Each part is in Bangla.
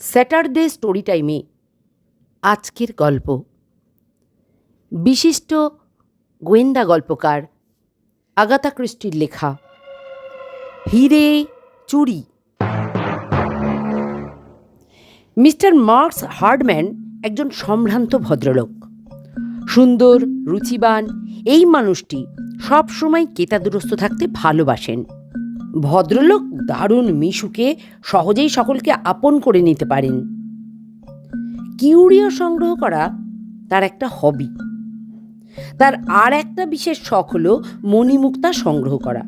স্যাটারডে স্টোরি টাইমে আজকের গল্প। বিশিষ্ট গোয়েন্দা গল্পকার আগাথা ক্রিস্টির লেখা, হিরে চুরি। মিস্টার মার্কস হার্ডম্যান একজন সম্ভ্রান্ত ভদ্রলোক। সুন্দর, রুচিবান এই মানুষটি সব সবসময় কেতাদুরস্ত থাকতে ভালোবাসেন। ভদ্রলোক দারুণ মিশুকে সহজেই সকলকে আপন করে নিতে পারেন। কিউরিও সংগ্রহ করা তার একটা হবি। তার আর একটা বিশেষ শখ হলো মণিমুক্তা সংগ্রহ করা।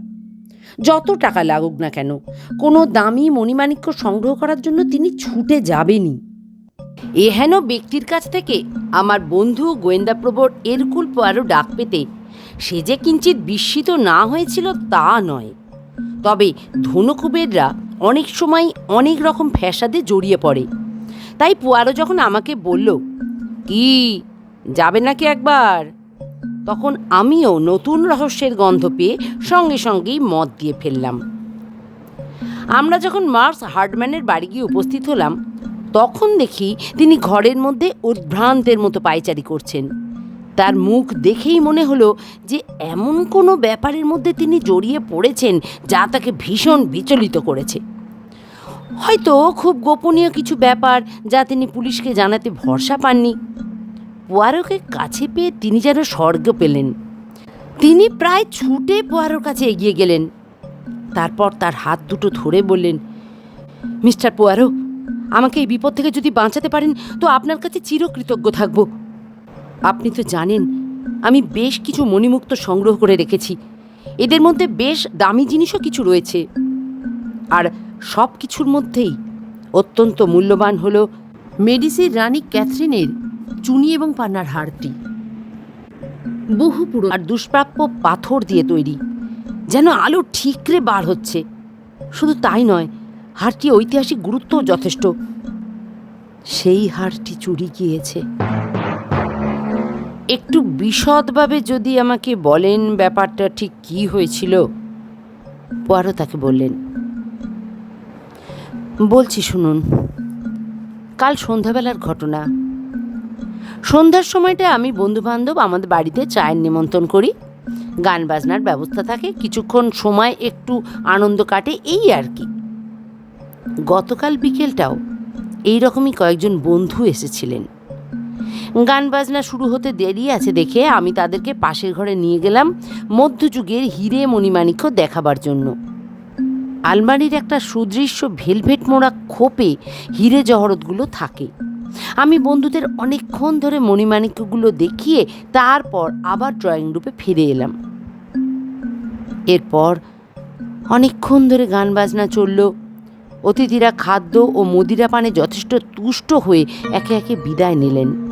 যত টাকা লাগুক না কেন, কোনো দামি মণিমাণিক্য সংগ্রহ করার জন্য তিনি ছুটে যাবেনই। এহেন ব্যক্তির কাছ থেকে আমার বন্ধু গোয়েন্দাপ্রবর এরকুল আরও ডাক পেতে সে যে কিঞ্চিত বিস্মিত না হয়েছিল তা নয়। তবে ধনুকুবেররা অনেক সময় অনেক রকম ফ্যাসাদে জড়িয়ে পড়ে। তাই পুয়ারো যখন আমাকে বলল, কি, যাবে নাকি একবার? তখন আমিও নতুন রহস্যের গন্ধ পেয়ে সঙ্গে সঙ্গেই মত দিয়ে ফেললাম। আমরা যখন মার্কস হার্ডম্যানের বাড়ি গিয়ে উপস্থিত হলাম তখন দেখি তিনি ঘরের মধ্যে উদ্ভ্রান্তের মতো পায়চারি করছেন। তার মুখ দেখেই মনে হলো যে এমন কোনো ব্যাপারের মধ্যে তিনি জড়িয়ে পড়েছেন যা তাকে ভীষণ বিচলিত করেছে। হয়তো খুব গোপনীয় কিছু ব্যাপার যা তিনি পুলিশকে জানাতে ভরসা পাননি। পোয়ারোকে কাছে পেয়ে তিনি যেন স্বর্গ পেলেন। তিনি প্রায় ছুটে পোয়ারোর কাছে এগিয়ে গেলেন। তারপর তার হাত দুটো ধরে বললেন, মিস্টার পোয়ারো আমাকে এই বিপদ থেকে যদি বাঁচাতে পারেন, তো আপনার কাছে চিরকৃতজ্ঞ থাকব। আপনি তো জানেন, আমি বেশ কিছু মণিমুক্ত সংগ্রহ করে রেখেছি। এদের মধ্যে বেশ দামি জিনিসও কিছু রয়েছে। আর সব কিছুর মধ্যেই অত্যন্ত মূল্যবান হল মেডিসির রানী ক্যাথরিনের চুনি এবং পান্নার হারটি বহু পুরো আর দুষ্প্রাপ্য পাথর দিয়ে তৈরি, যেন আলো ঠিকরে বার হচ্ছে। শুধু তাই নয় হারটি ঐতিহাসিক গুরুত্বও যথেষ্ট। সেই হারটি চুরি গিয়েছে। একটু বিশদভাবে যদি আমাকে বলেন ব্যাপারটা ঠিক কি হয়েছিল। পোয়ারো তাকে বললেন, বলছি শুনুন, কাল সন্ধ্যাবেলার ঘটনা। সন্ধ্যার সময়টা আমি বন্ধুবান্ধব আমাদের বাড়িতে চায়ের নিমন্ত্রণ করি। গান বাজনার ব্যবস্থা থাকে, কিছুক্ষণ সময় একটু আনন্দ কাটে, এই আর কি। গতকাল বিকেলটাও এই রকমই কয়েকজন বন্ধু এসেছিলেন। গান বাজনা শুরু হতে দেরি আছে দেখে আমি তাদেরকে পাশের ঘরে নিয়ে গেলাম মধ্যযুগের হিরে মণিমাণিক্য দেখাবার জন্য। আলমারির একটা সুদৃশ্য ভেলভেট মোড়া খোপে হিরে জহরতগুলো থাকে। আমি বন্ধুদের অনেকক্ষণ ধরে মণিমাণিক্যগুলো দেখিয়ে তারপর আবার ড্রয়িং রুমে ফিরে এলাম। এরপর অনেকক্ষণ ধরে গান বাজনা চলল। অতিথিরা খাদ্য ও মদিরা পানে যথেষ্ট তুষ্ট হয়ে একে একে বিদায় নিলেন।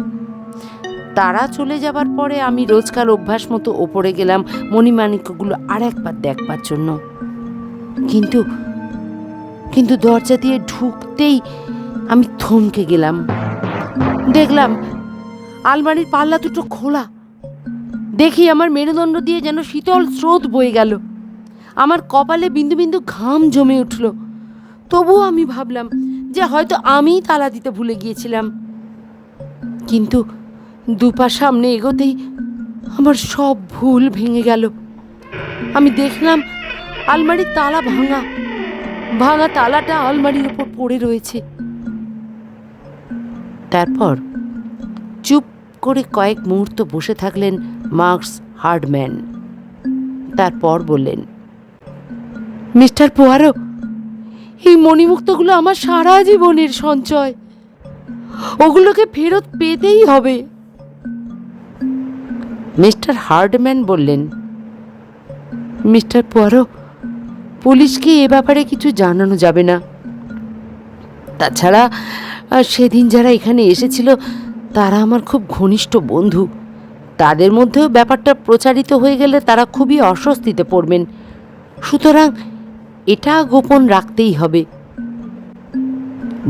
তারা চলে যাবার পরে আমি রোজকার অভ্যাস মতো ওপরে গেলাম, মণিমাণিক্যগুলো আর একবার দেখবার জন্য। কিন্তু কিন্তু দরজা দিয়ে ঢুকতেই আমি থমকে গেলাম। দেখলাম, আলমারির পাল্লা দুটো খোলা। দেখি আমার মেরুদণ্ড দিয়ে যেন শীতল স্রোত বয়ে গেল। আমার কপালে বিন্দু বিন্দু ঘাম জমে উঠল। তবুও আমি ভাবলাম যে হয়তো আমিই তালা দিতে ভুলে গিয়েছিলাম। কিন্তু দুপা সামনে এগোতেই আমার সব ভুল ভেঙে গেল। আমি দেখলাম আলমারির তালা ভাঙা ভাঙা তালাটা আলমারির উপর পড়ে রয়েছে। তারপর চুপ করে কয়েক মুহূর্ত বসে থাকলেন মার্কস হার্ডম্যান। তারপর বললেন, মিস্টার পোয়ারো এই মণিমুক্তগুলো আমার সারা জীবনের সঞ্চয়। ওগুলোকে ফেরত পেতেই হবে। মিস্টার হার্ডম্যান বললেন, মিস্টার পোয়ারো, পুলিশকে এ ব্যাপারে কিছু জানানো যাবে না। তাছাড়া সেদিন যারা এখানে এসেছিল, তারা আমার খুব ঘনিষ্ঠ বন্ধু। তাদের মধ্যেও ব্যাপারটা প্রচারিত হয়ে গেলে তারা খুবই অস্বস্তিতে পড়বেন। সুতরাং এটা গোপন রাখতেই হবে।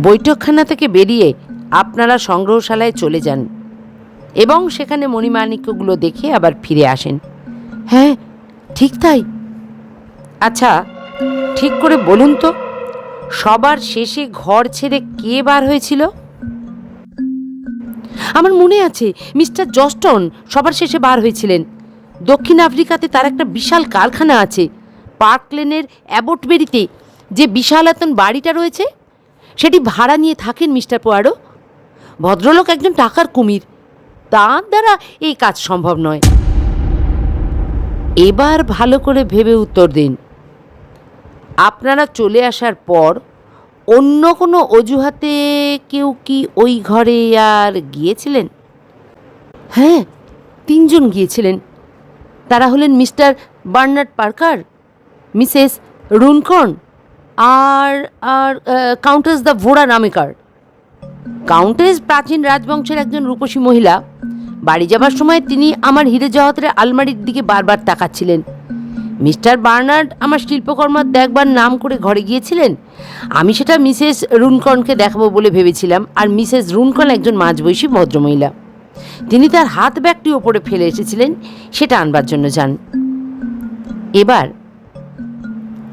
বৈঠকখানা থেকে বেরিয়ে আপনারা সংগ্রহশালায় চলে যান এবং সেখানে মণিমাণিক্যগুলো দেখে আবার ফিরে আসেন। হ্যাঁ ঠিক তাই। আচ্ছা ঠিক করে বলুন তো, সবার শেষে ঘর ছেড়ে কে বার হয়েছিল? আমার মনে আছে, মিস্টার জস্টন সবার শেষে বার হয়েছিলেন। দক্ষিণ আফ্রিকাতে তার একটা বিশাল কারখানা আছে। পার্ক লেনের অ্যাবটবেরিতে যে বিশালাতন বাড়িটা রয়েছে, সেটি ভাড়া নিয়ে থাকেন মিস্টার পোয়ারো। ভদ্রলোক একজন টাকার কুমির। তার দ্বারা এই কাজ সম্ভব নয়। এবার ভালো করে ভেবে উত্তর দিন। আপনারা চলে আসার পর অন্য কোনো অজুহাতে কেউ কি ওই ঘরে আর গিয়েছিলেন? হ্যাঁ তিনজন গিয়েছিলেন। তারা হলেন Mister Bernard Parker Mrs Runcorn আর আর কাউন্টেস দ্য ভোড়া নামেকার কাউন্টেস প্রাচীন রাজবংশের একজন রূপসী মহিলা। বাড়ি যাবার সময় তিনি আমার হিরে জহতের আলমারির দিকে বারবার তাকাচ্ছিলেন। মিস্টার বার্নার্ড আমার শিল্পকর্ম দেখবার নাম করে ঘরে গিয়েছিলেন। আমি সেটা মিসেস রুনকনকে দেখাবো বলে ভেবেছিলাম, আর মিসেস রুনকন একজন মাঝবয়সী ভদ্রমহিলা। তিনি তার হাত ব্যাগটি ওপরে ফেলে এসেছিলেন, সেটা আনবার জন্য যান। এবার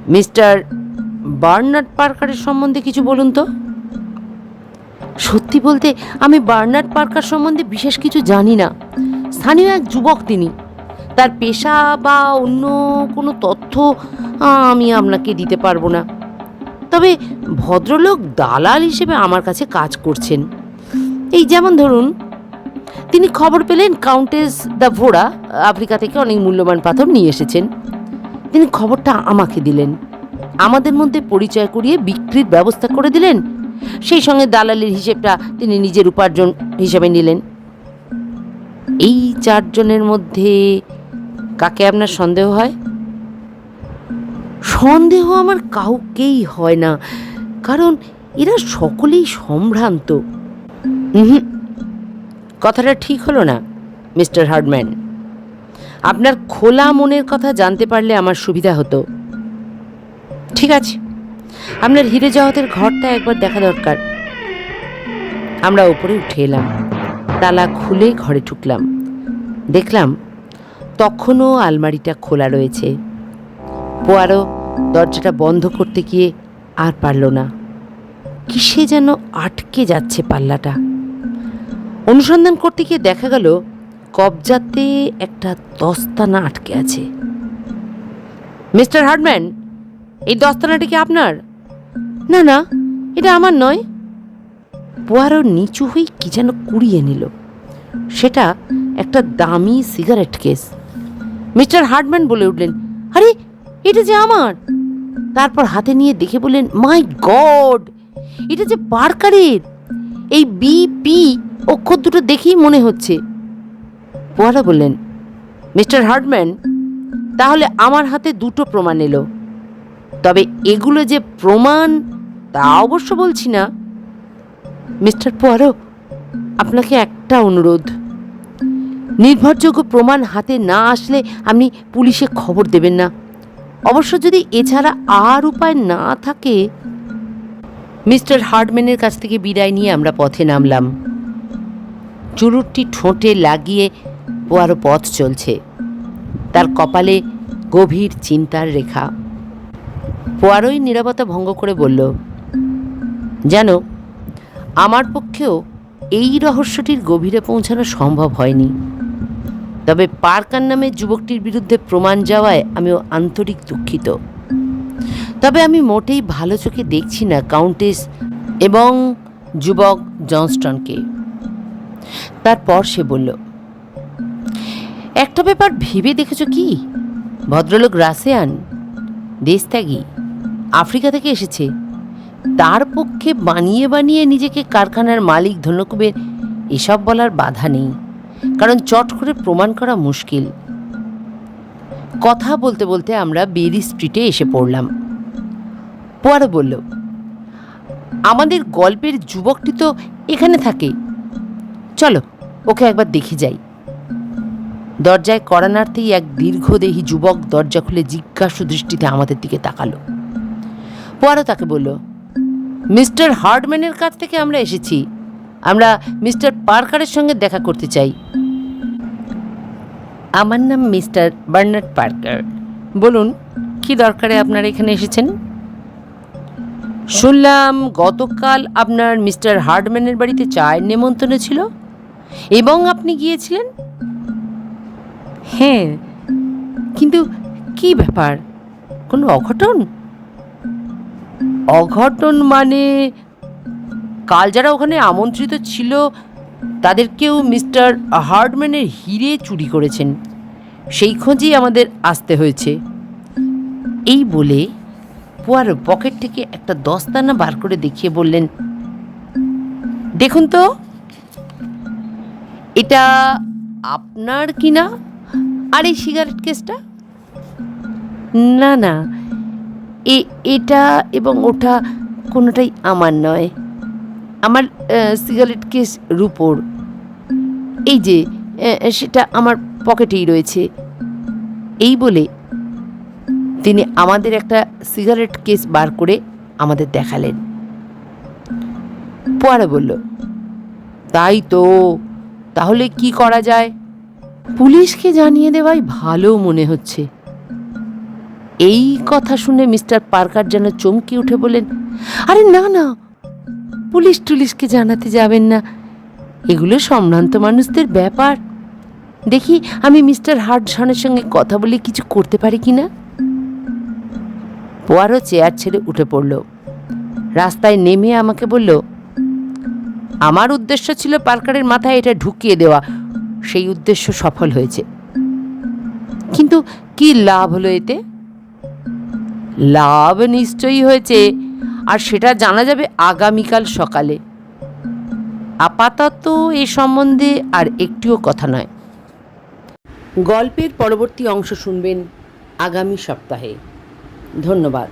মিস্টার বার্নার্ড পার্কারের সম্বন্ধে কিছু বলুন তো? সত্যি বলতে, আমি বার্নার্ড পার্কার সম্বন্ধে বিশেষ কিছু জানি না। স্থানীয় এক যুবক তিনি। তার পেশা বা অন্য কোনো তথ্য আমি আপনাকে দিতে পারব না। তবে ভদ্রলোক দালাল হিসেবে আমার কাছে কাজ করছেন। এই যেমন ধরুন, তিনি খবর পেলেন কাউন্টেস দ্য ভোড়া, আফ্রিকা থেকে অনেক মূল্যবান পাথর নিয়ে এসেছেন। তিনি খবরটা আমাকে দিলেন। আমাদের মধ্যে পরিচয় করিয়ে বিক্রির ব্যবস্থা করে দিলেন। সেই সঙ্গে দালালির হিসেবটা তিনি নিজের উপার্জন হিসেবে নিলেন। এই চারজনের মধ্যে কাকে আপনার সন্দেহ হয়? সন্দেহ আমার কাউকেই হয় না, কারণ এরা সকলেই সম্ভ্রান্ত। কথাটা ঠিক হলো না, মিস্টার হার্ডম্যান আপনার খোলা মনের কথা জানতে পারলে আমার সুবিধা হতো। ঠিক আছে। আপনার হিরে জগতের ঘরটা একবার দেখা দরকার। আমরা উপরে উঠে এলাম। তালা খুলে ঘরে ঢুকলাম। দেখলাম তখনও আলমারিটা খোলা রয়েছে। পোয়ারো দরজাটা বন্ধ করতে গিয়ে আর পারল না। কিসে যেন আটকে যাচ্ছে পাল্লাটা। অনুসন্ধান করতে গিয়ে দেখা গেল কবজাতে একটা দস্তানা আটকে আছে। মিস্টার হার্ডম্যান এই দস্তানাটা কি আপনার? না না, এটা আমার নয়। পোয়ারো নিচু হয়ে কি যেন কুড়িয়ে নিল। সেটা একটা দামি সিগারেট কেস। মিস্টার হার্ডম্যান বলে উঠলেন, আরে, এটা যে আমার! তারপর হাতে নিয়ে দেখে বললেন, মাই গড, এটা যে পার্কারের! এই বি পি অক্ষর দুটো দেখেই মনে হচ্ছে। পোয়ারা বললেন, মিস্টার হার্ডম্যান তাহলে আমার হাতে দুটো প্রমাণ এলো। তবে এগুলো যে প্রমাণ, তা অবশ্য বলছি না। মিস্টার পোয়ারো, আপনাকে একটা অনুরোধ। নির্ভরযোগ্য প্রমাণ হাতে না আসলে আপনি পুলিশে খবর দেবেন না। অবশ্য যদি এছাড়া আর উপায় না থাকে, মিস্টার হার্ডম্যানের কাছ থেকে বিদায় নিয়ে আমরা পথে নামলাম। চুরুটটি ঠোঁটে লাগিয়ে পোয়ারো পথ চলছে। তার কপালে গভীর চিন্তার রেখা। পোয়ারোই নিরাপত্তা ভঙ্গ করে বলল যেন আমার পক্ষেও এই রহস্যটির গভীরে পৌঁছানো সম্ভব হয়নি। তবে পার্কার নামে যুবকটির বিরুদ্ধে প্রমাণ যাওয়ায় আমিও আন্তরিক দুঃখিত। তবে আমি মোটেই ভালো চোখে দেখছি না কাউন্টেস এবং যুবক জনস্টনকে। তারপর সে বলল একটা ব্যাপার ভেবে দেখেছ কি? ভদ্রলোক রাসিয়ান দেশত্যাগী, আফ্রিকা থেকে এসেছে। তার পক্ষে বানিয়ে বানিয়ে নিজেকে কারখানার মালিক ধনকুবের এসব বলার বাধা নেই, কারণ চট করে প্রমাণ করা মুশকিল। কথা বলতে বলতে আমরা বেরি স্ট্রিটে এসে পড়লাম। পোয়ারো বলল, আমাদের গল্পের যুবকটি তো এখানে থাকে। চলো, ওকে একবার দেখে যাই। দরজায় করানার্থেই এক দীর্ঘদেহী যুবক দরজা খুলে জিজ্ঞাসু দৃষ্টিতে আমাদের দিকে তাকালো। পোয়ারো তাকে বলল, মিস্টার হার্ডম্যানের কাছ থেকে আমরা এসেছি। আমরা মিস্টার পার্কারের সঙ্গে দেখা করতে চাই। আমার নাম মিস্টার বার্নার্ড পার্কার। বলুন, কি দরকারে আপনারা এখানে এসেছেন? শুনলাম গতকাল আপনার মিস্টার হার্ডম্যানের বাড়িতে চায়ের নেমন্তন্ন ছিল এবং আপনি গিয়েছিলেন? হ্যাঁ কিন্তু কি ব্যাপার? কোনো অঘটন? অঘটন মানে কাল যারা ওখানে আমন্ত্রিত ছিল, তাদের কেউ মিস্টার হার্ডম্যানের হিরে চুরি করেছেন। সেই খোঁজেই আমাদের আসতে হয়েছে। এই বলে পুয়ার পকেট থেকে একটা দস্তানা বার করে দেখিয়ে বললেন, দেখুন তো, এটা আপনার কি না আর এই সিগারেট কেসটা? না না। এ, এটা এবং ওটা কোনোটাই আমার নয়। আমার সিগারেট কেস রুপোর। এই যে সেটা আমার পকেটেই রয়েছে। এই বলে তিনি আমাদের একটা সিগারেট কেস বার করে আমাদের দেখালেন। পরে বলল, তাই তো। তাহলে কি করা যায়? পুলিশকে জানিয়ে দেওয়াই ভালো মনে হচ্ছে। এই কথা শুনে মিস্টার পার্কার যেন চমকে উঠে বলেন আরে না না, পুলিশ টুলিশকে জানাতে যাবেন না। এগুলো সম্ভ্রান্ত মানুষদের ব্যাপার। দেখি আমি মিস্টার হার্ডসনের সঙ্গে কথা বলে কিছু করতে পারি কি না? পোয়ারও চেয়ার ছেড়ে উঠে পড়ল। রাস্তায় নেমে আমাকে বলল, আমার উদ্দেশ্য ছিল পার্কারের মাথায় এটা ঢুকিয়ে দেওয়া। সেই উদ্দেশ্য সফল হয়েছে। কিন্তু কি লাভ হলো এতে? লাভ নিশ্চয়ই হয়েছে, আর সেটা জানা যাবে আগামীকাল সকালে। আপাতত এ সম্বন্ধে আর একটিও কথা নয়। গল্পের পরবর্তী অংশ শুনবেন আগামী সপ্তাহে। ধন্যবাদ।